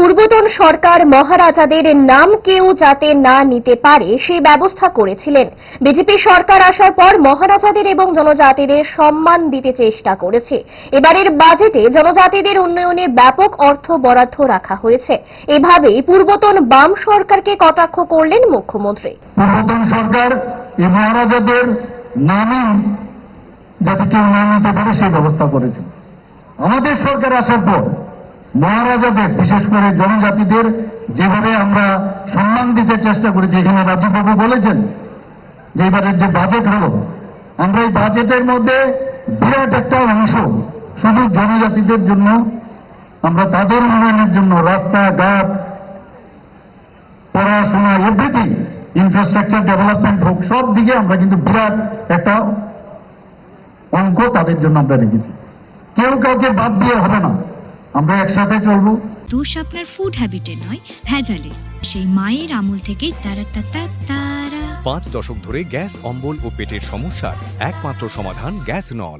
পূর্বতন সরকার মহারাজাদের নাম কেউ যাতে না নিতে পারে সেই ব্যবস্থা করেছিলেন। বিজেপি সরকার আসার পর মহারাজাদের এবং জনজাতিদের সম্মান দিতে চেষ্টা করেছে। এবারের বাজেটে জনজাতিদের উন্নয়নে ব্যাপক অর্থ বরাদ্দ রাখা হয়েছে। এভাবেই পূর্বতন বাম সরকারকে কটাক্ষ করলেন মুখ্যমন্ত্রী। পূর্বতন সরকার মহারাজাদের নামে যাতে কেউ না নিতে পারে, সেই ব্যবস্থা করেছে। আমাদের সরকার আসার পর মহারাজাদের, বিশেষ করে জনজাতিদের, যেভাবে আমরা সম্মান দিতে চেষ্টা করেছি এখানে রাজীববাবু বলেছেন, যে এবারের যে বাজেট হলো, আমরা এই বাজেটের মধ্যে বিরাট একটা অংশ শুধু জনজাতিদের জন্য, আমরা তাদের উন্নয়নের জন্য রাস্তাঘাট, পড়াশোনা এভরিথিং ইনফ্রাস্ট্রাকচার ডেভেলপমেন্ট হোক, সব দিকে আমরা কিন্তু বিরাট একটা অঙ্ক তাদের জন্য আমরা রেখেছি। কেউ কাউকে বাদ দিয়ে হবে না। আমরা একসাথে চলবো। দোষ আপনার ফুড হ্যাবিটে নয় ভেজালে। সেই মায়ের আমল থেকেই তারা তারা তারা পাঁচ দশক ধরে গ্যাস অম্বল ও পেটের সমস্যার একমাত্র সমাধান গ্যাস নল।